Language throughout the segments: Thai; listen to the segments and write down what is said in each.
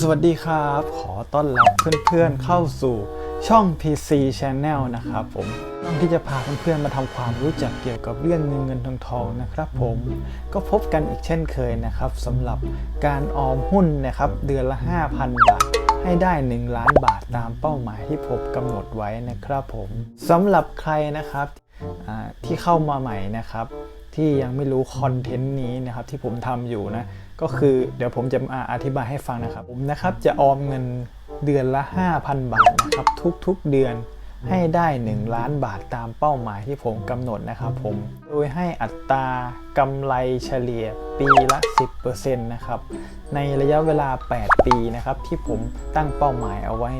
สวัสดีครับ ขอต้อนรับเพื่อนๆเข้าสู่ช่อง PC Channel นะครับผมช่องที่จะพาเพื่อนๆมาทำความรู้จักเกี่ยวกับเรื่องเงินเงินทองทองนะครับผมก็พบกันอีกเช่นเคยนะครับสำหรับการออมหุ้นนะครับเดือนละ 5,000 บาท ให้ได้ 1 ล้านบาทตามเป้าหมายที่ผมกำหนดไว้นะครับผมสำหรับใครนะครับที่เข้ามาใหม่นะครับ ที่ยังไม่รู้คอนเทนต์นี้นะครับที่ผมทำอยู่นะ ก็คือเดี๋ยวผมจะมาอธิบายให้ฟังนะครับ ผมนะครับจะออมเงินเดือนละ 5,000 บาทนะครับทุกๆเดือนให้ได้ 1 ล้านบาทตามเป้าหมายที่ผมกำหนดนะครับผม โดยให้อัตรากำไรเฉลี่ยปีละ 10%นะครับ ในระยะเวลา 8 ปีนะครับที่ผมตั้งเป้าหมายเอาไว้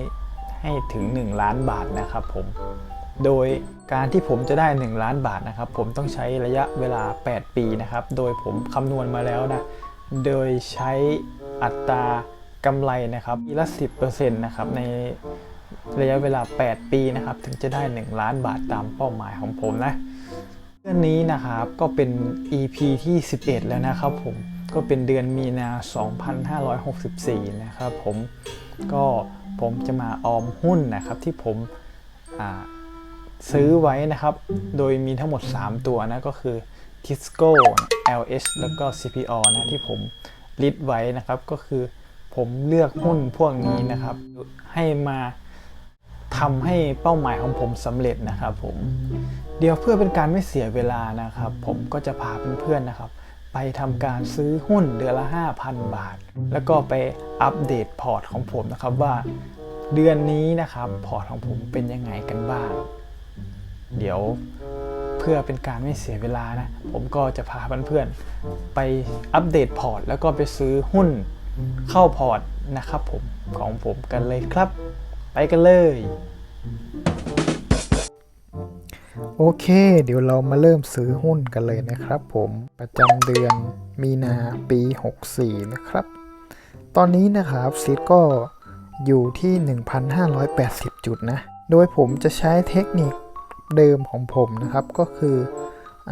ให้ถึง 1 ล้านบาทนะครับผม โดยการที่ผมจะได้ 1 ล้านบาทนะครับ ผมต้องใช้ระยะเวลา 8 ปีนะครับ โดยผมคำนวณมาแล้วนะ โดยใช้อัตรากำไรนะครับปีละ10%นะครับในระยะเวลา 8 ปีนะครับ ถึงจะได้ 1 ล้านบาทตามเป้าหมายของผมนะเดือนนี้นะครับก็เป็น EP ที่ 11 แล้วนะครับผมก็เป็นเดือนมีนา 2564 นะครับผมก็ผมจะมาออมหุ้นนะครับที่ผมอ่า ซื้อไว้นะครับ โดยมีทั้งหมด 3 ตัวนะก็คือ Tisco LH แล้วก็ CPO นะที่ผมลิสต์ไว้นะครับ ก็คือผมเลือกหุ้นพวกนี้นะครับ ให้มาทำให้เป้าหมายของผมสำเร็จนะครับผม เดี๋ยวเพื่อเป็นการไม่เสียเวลานะครับ ผมก็จะพาเพื่อนๆนะครับ ไปทำการซื้อหุ้นเดือนละ 5,000 บาท แล้วก็ไปอัปเดตพอร์ตของผมนะครับว่าเดือนนี้นะครับ พอร์ตของผมเป็นยังไงกันบ้าง เดี๋ยวเพื่อเป็นการไม่เสียเวลานะ ผมก็จะพาเพื่อนๆไปอัปเดตพอร์ต แล้วก็ไปซื้อหุ้นเข้าพอร์ตนะครับผมของผมกันเลยครับ ไปกันเลย โอเค เดี๋ยวเรามาเริ่มซื้อหุ้นกันเลยนะครับผมประจำเดือนมีนาปี 64 นะครับ ตอนนี้นะครับซิดก็อยู่ที่ 1,580 จุดนะ โดยผมจะใช้เทคนิค เดิมของผมนะครับก็คืออ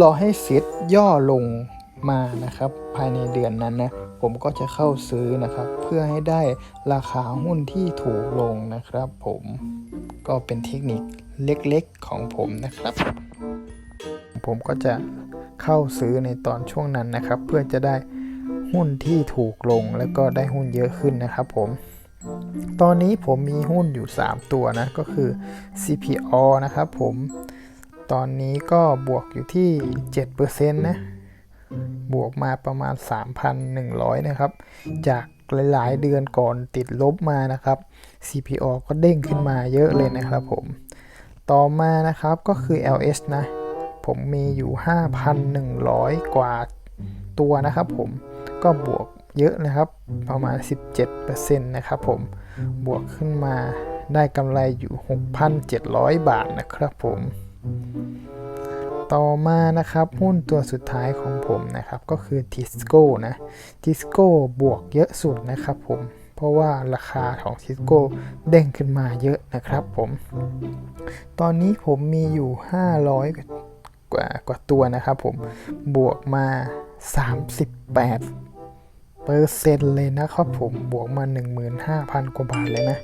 รอให้ซิดย่อลงมานะครับ ภายในเดือนนั้นนะผมก็จะเข้าซื้อนะครับ เพื่อให้ได้ราคาหุ้นที่ถูกลงนะครับ ผมก็เป็นเทคนิคเล็กๆของผมนะครับ ผมก็จะเข้าซื้อในตอนช่วงนั้นนะครับ เพื่อจะได้หุ้นที่ถูกลงแล้วก็ได้หุ้นเยอะขึ้นนะครับผม ตอนนี้ผมมีหุ้นอยู่ 3 ตัวนะ ก็คือ CPO นะครับผม ตอนนี้ก็บวกอยู่ที่ 7%นะ บวกมาประมาณ 3,100 นะครับ จากหลาย ๆ เดือนก่อนติดลบมานะครับ CPO ก็เด้งขึ้นมาเยอะเลยนะครับผม ต่อมานะครับก็คือ LS นะ ผมมีอยู่ 5,100 กว่าตัวนะครับผม ก็บวก เยอะนะครับ ประมาณ 17%นะครับผม บวกขึ้นมาได้กำไรอยู่ 6,700 บาทนะครับผม ต่อมานะครับ หุ้นตัวสุดท้ายของผมนะครับ ก็คือ Tisco นะ Tisco บวกเยอะสุดนะครับผมเพราะว่าราคาของ Tisco เด้งขึ้นมาเยอะนะครับผม ตอนนี้ผมมีอยู่ 500 กว่ากว่าตัวนะครับผม บวกมา 38 เปอร์เซ็นเลยนะครับผมบวกมา 15,000 กว่าบาทเลยนะ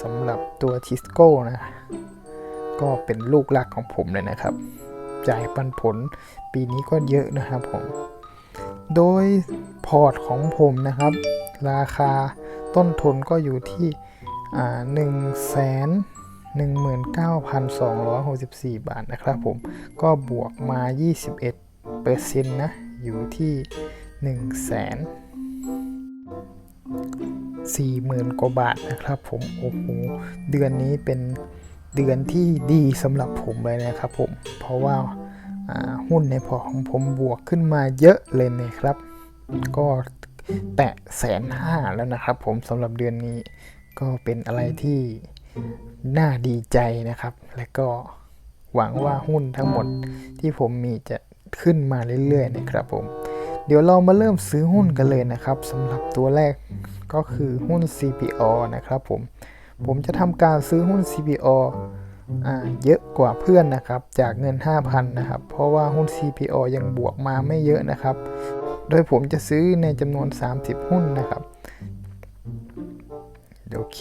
สำหรับตัว Tisco นะ ก็เป็นลูกหลักของผมเลยนะครับ จ่ายปันผลปีนี้ก็เยอะนะครับผม โดยพอร์ตของผมนะครับ ราคาต้นทุนก็อยู่ที่หนึ่งแสนหนึ่งหมื่นเก้าพันสองร้อยหกสิบสี่บาทนะครับผม ก็บวกมา 21เปอร์เซ็นนะ อยู่ที่ 1นึ่งแสนสี่หมื่นกว่าบาทนะครับผมโอ้โหเดือนนี้เป็นเดือนที่ดีสำหรับผมเลยนะครับผมเพราะว่าหุ้นในพอของผมบวกขึ้นมาเยอะเลยนะครับ ก็แตะแสนห้าแล้วนะครับผมสำหรับเดือนนี้ก็เป็นอะไรที่น่าดีใจนะครับ และก็หวังว่าหุ้นทั้งหมดที่ผมมีจะขึ้นมาเรื่อยๆนะครับผม เดี๋ยวเรามาเริ่มซื้อหุ้นกันเลยนะครับสำหรับตัวแรกก็คือหุ้น CPO นะครับผม ผมจะทำการซื้อหุ้น CPO อ่าเยอะกว่าเพื่อนนะครับ จากเงิน 5,000 นะครับ เพราะว่าหุ้น CPO ยังบวกมาไม่เยอะนะครับ โดยผมจะซื้อในจำนวน 30 หุ้นนะครับโอเค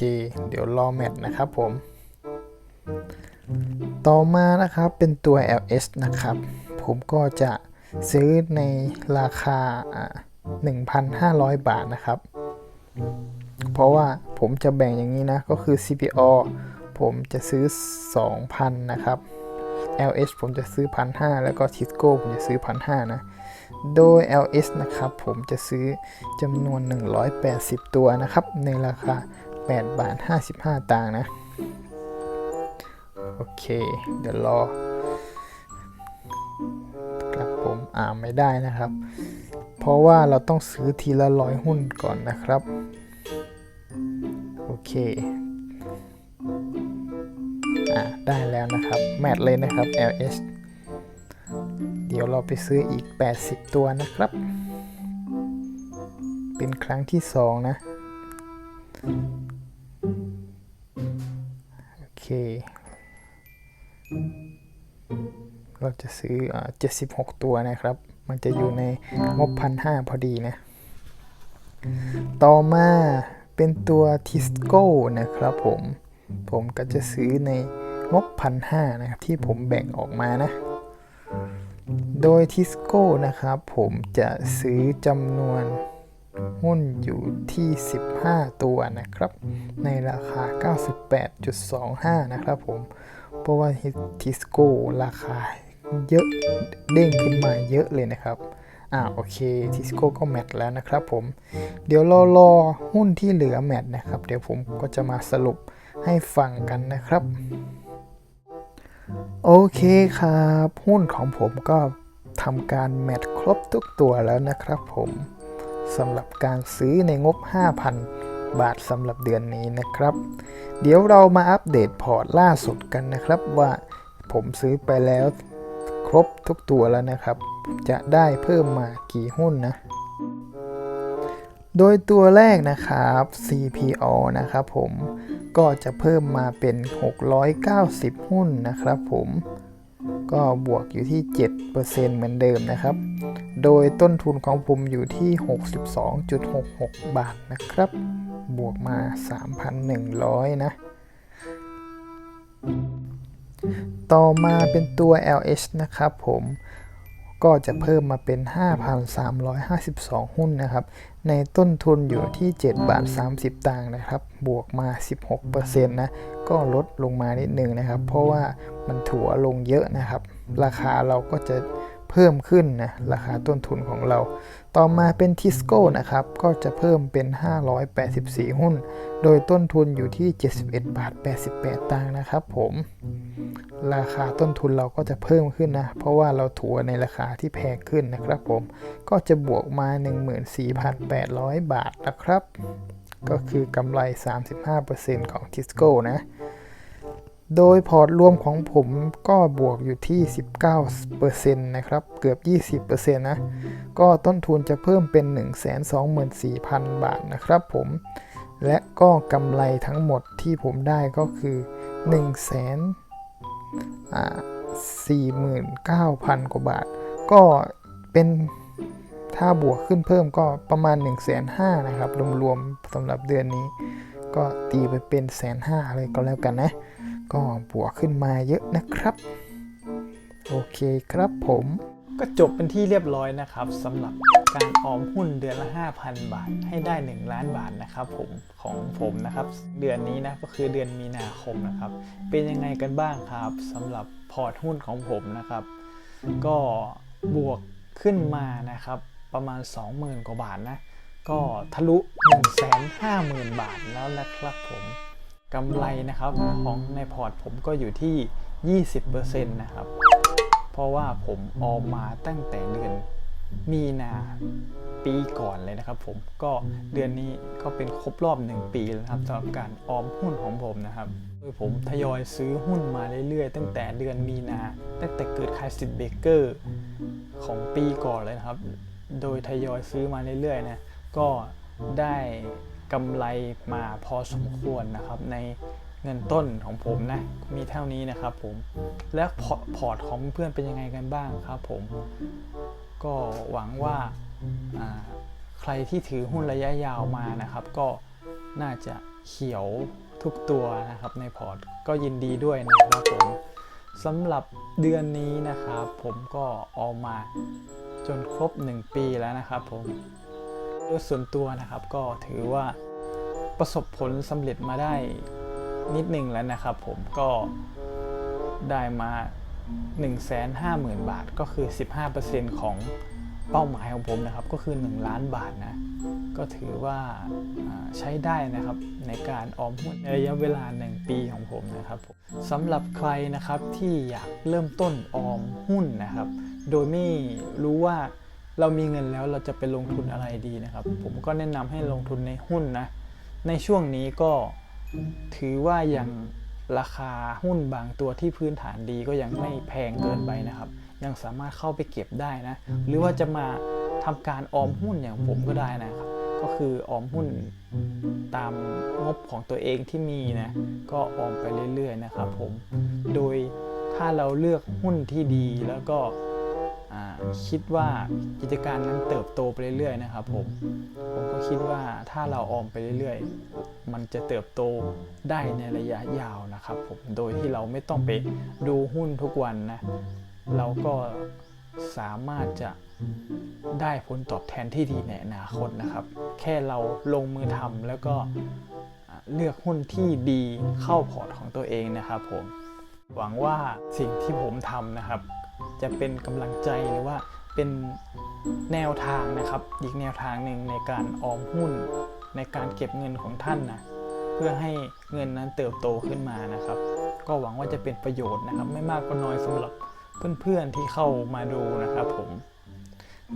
เดี๋ยวรอแมทนะครับผม ต่อมานะครับเป็นตัว LS นะครับ ผมก็จะ ซื้อในราคาอ่า1,500 บาทนะครับ เพราะว่าผมจะแบ่งอย่างนี้นะ ก็คือ CPO ผมจะซื้อ 2,000 นะครับ LS ผมจะซื้อ 1,500 แล้วก็ Tisco ผมจะซื้อ 1,500 นะ โดย LS นะครับ ผมจะซื้อจำนวน 180 ตัวนะครับ ในราคา 8 บาท 55 ตังค์นะ โอเค เดี๋ยวรอ อ่าไม่ได้นะครับ เพราะว่าเราต้องซื้อทีละร้อยหุ้นก่อนนะครับ โอเคอ่าได้แล้วนะครับ แมทเลยนะครับ LS เดี๋ยวเราไปซื้ออีก 80 ตัวนะครับ เป็นครั้งที่ 2 นะ โอเค เราจะซื้ออ่า76ตัวนะครับ มันจะอยู่ในงบพันห้าพอดีนะ ต่อมาเป็นตัว Tisco นะครับผม ผมก็จะซื้อในงบพันห้านะครับ ที่ผมแบ่งออกมานะ โดย Tisco นะครับผมจะซื้อจำนวนหุ้นอยู่ที่ 15 ตัวนะครับ ในราคา 98.25 นะครับผม เพราะว่า Tisco ราคา เยอะเด้งขึ้นมาเยอะเลยนะครับ อ่าโอเค Tisco ก็แมทแล้วนะครับผม เดี๋ยวรอรอหุ้นที่เหลือแมทนะครับ เดี๋ยวผมก็จะมาสรุปให้ฟังกันนะครับ โอเคครับ หุ้นของผมก็ทำการแมทครบทุกตัวแล้วนะครับผมสำหรับการซื้อในงบ 5,000 บาทสำหรับเดือนนี้นะครับ เดี๋ยวเรามาอัปเดตพอร์ตล่าสุดกันนะครับว่าผมซื้อไปแล้ว บทุกตัวแล้วนะครับ จะได้เพิ่มมากี่หุ้นนะ โดยตัวแรกนะครับ CPO นะครับผมก็จะเพิ่มมาเป็น 690 หุ้นนะครับผมก็บวกอยู่ที่ 7%เหมือนเดิมนะครับ โดยต้นทุนของผมอยู่ที่ 62.66 บาทนะครับ บวกมา 3,100 นะ ต่อมาเป็นตัว LH นะครับผมก็จะเพิ่มมาเป็น 5,352 หุ้นนะครับ ในต้นทุนอยู่ที่ 7 บาท 30 ตังค์นะครับ บวกมา 16%นะ ก็ลดลงมานิดนึงนะครับ เพราะว่ามันถัวลงเยอะนะครับ ราคาเราก็จะ พิ่มขึ้นนะราคาต้นทุนของเรา ต่อมาเป็นทิสโก้นะครับ ก็จะเพิ่มเป็น 584 หุ้น โดยต้นทุนอยู่ที่ 71 บาท 88 ตังค์นะครับผม ราคาต้นทุนเราก็จะเพิ่มขึ้นนะ เพราะว่าเราถัวในราคาที่แพงขึ้นนะครับผม ก็จะบวกมา 14,800 บาทนะครับ ก็คือกำไร 35%ของ Tisco นะ โดยพอร์ตรวมของผมก็บวกอยู่ที่ 19%นะครับ เกือบ 20%นะ ก็ต้นทุนจะเพิ่มเป็น 124,000 บาทนะครับผม และก็กำไรทั้งหมดที่ผมได้ก็คือ 1 0 0 0 49,000 กว่าบาท ก็เป็นถ้าบวกขึ้นเพิ่มก็ประมาณ 1 5 0 0 0 0นะครับ รวมๆสำหรับเดือนนี้ ก็ตีไปเป็นแสนห้าเลยก็แล้วกันนะ ก็บวกขึ้นมาเยอะนะครับ โอเคครับผมก็จบเป็นที่เรียบร้อยนะครับสำหรับการออมหุ้นเดือนละ 5,000 บาท ให้ได้ 1 ล้านบาทนะครับผมของผมนะครับ เดือนนี้นะก็คือเดือนมีนาคมนะครับ เป็นยังไงกันบ้างครับสำหรับพอร์ตหุ้นของผมนะครับ ก็บวกขึ้นมานะครับ ประมาณ 20,000 กว่าบาทนะ ก็ทะลุ 150,000 บาทแล้วนะครับผม กำไรนะครับของในพอร์ตผมก็อยู่ที่ 20%นะครับ เพราะว่าผมออมมาตั้งแต่เดือนมีนาปีก่อนเลยนะครับ ผมก็เดือนนี้ก็เป็นครบรอบ 1 ปีแล้วนะครับสำหรับการออมหุ้นของผมนะครับโดยผมทยอยซื้อหุ้นมาเรื่อยๆ ตั้งแต่เดือนมีนาตั้งแต่เกิดคายสิทเบเกอร์ของปีก่อนเลยนะครับ โดยทยอยซื้อมาเรื่อยๆนะก็ได้ กำไรมาพอสมควรนะครับ ในเงินต้นของผมนะ มีเท่านี้นะครับผม และพอพอร์ตของเพื่อนเป็นยังไงกันบ้างครับผม ก็หวังว่าอ่าใครที่ถือหุ้นระยะยาวมานะครับ ก็น่าจะเขียวทุกตัวนะครับในพอร์ตก็ยินดีด้วยนะครับผมสำหรับเดือนนี้นะครับ ผมก็ออกมาจนครบ 1 ปีแล้วนะครับผม โดยส่วนตัวนะครับก็ถือว่าประสบผลสำเร็จมาได้นิดหนึ่งแล้วนะครับ ผมก็ได้มา 150,000 บาทก็คือ 15%ของเป้าหมายของผมนะครับ ก็คือ 1 ล้านบาทนะ ก็ถือว่าใช้ได้นะครับในการออมหุ้นในระยะเวลา 1 ปีของผมนะครับสำหรับใครนะครับที่อยากเริ่มต้นออมหุ้นนะครับ โดยไม่รู้ว่า เรามีเงินแล้วเราจะไปลงทุนอะไรดีนะครับ ผมก็แนะนำให้ลงทุนในหุ้นนะ ในช่วงนี้ก็ถือว่ายังราคาหุ้นบางตัวที่พื้นฐานดีก็ยังไม่แพงเกินไปนะครับ ยังสามารถเข้าไปเก็บได้นะ หรือว่าจะมาทำการออมหุ้นอย่างผมก็ได้นะครับ ก็คือออมหุ้นตามงบของตัวเองที่มีนะ ก็ออมไปเรื่อยๆนะครับผม โดยถ้าเราเลือกหุ้นที่ดีแล้วก็ คิดว่ากิจการนั้นเติบโตไปเรื่อยๆนะครับผมผมก็คิดว่าถ้าเราออมไปเรื่อยๆ มันจะเติบโตได้ในระยะยาวนะครับผมโดยที่เราไม่ต้องไปดูหุ้นทุกวันนะเราก็สามารถจะได้ผลตอบแทนที่ดีในอนาคตนะครับ แค่เราลงมือทำแล้วก็เลือกหุ้นที่ดีเข้าพอร์ตของตัวเองนะครับผมหวังว่าสิ่งที่ผมทำนะครับ จะเป็นกำลังใจหรือว่าเป็นแนวทางนะครับ อีกแนวทางหนึ่งในการออมหุ้น ในการเก็บเงินของท่านนะเพื่อให้เงินนั้นเติบโตขึ้นมานะครับ ก็หวังว่าจะเป็นประโยชน์นะครับ ไม่มากก็น้อยสำหรับเพื่อนๆที่เข้ามาดูนะครับผม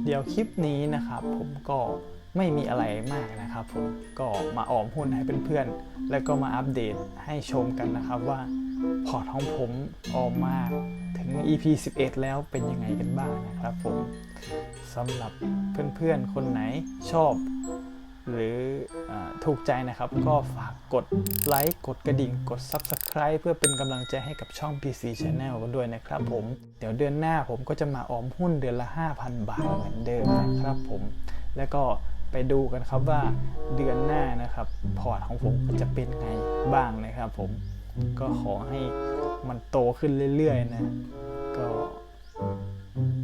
เดี๋ยวคลิปนี้นะครับ ผมก็ไม่มีอะไรมากนะครับ ผมก็มาออมหุ้นให้เพื่อนๆแล้วก็มาอัปเดตให้ชมกันนะครับว่าพอร์ตของผมออมมาถึง EP 11 แล้วเป็นยังไงกันบ้างนะครับผมสำหรับเพื่อนๆ คนไหนชอบ หรืออถูกใจนะครับ ก็ฝากกดไลค์กดกระดิ่งกด Subscribe เพื่อเป็นกำลังใจให้กับช่อง PC Channel กันด้วยนะครับผม เดี๋ยวเดือนหน้าผมก็จะมาออมหุ้นเดือนละ 5,000 บาทเหมือนเดิมนะครับผม แล้วก็ไปดูกันครับว่าเดือนหน้านะครับ พอร์ตของผมจะเป็นไงบ้างนะครับผมก็ขอให้มันโตขึ้นเรื่อยๆนะ ก็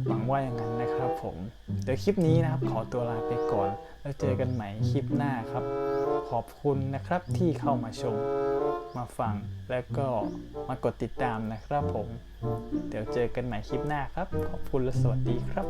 หวังว่าอย่างนั้นนะครับผมเดี๋ยวคลิปนี้นะครับขอตัวลาไปก่อน แล้วเจอกันใหม่คลิปหน้าครับ ขอบคุณนะครับที่เข้ามาชม มาฟังแล้วก็มากดติดตามนะครับผม เดี๋ยวเจอกันใหม่คลิปหน้าครับ ขอบคุณและสวัสดีครับ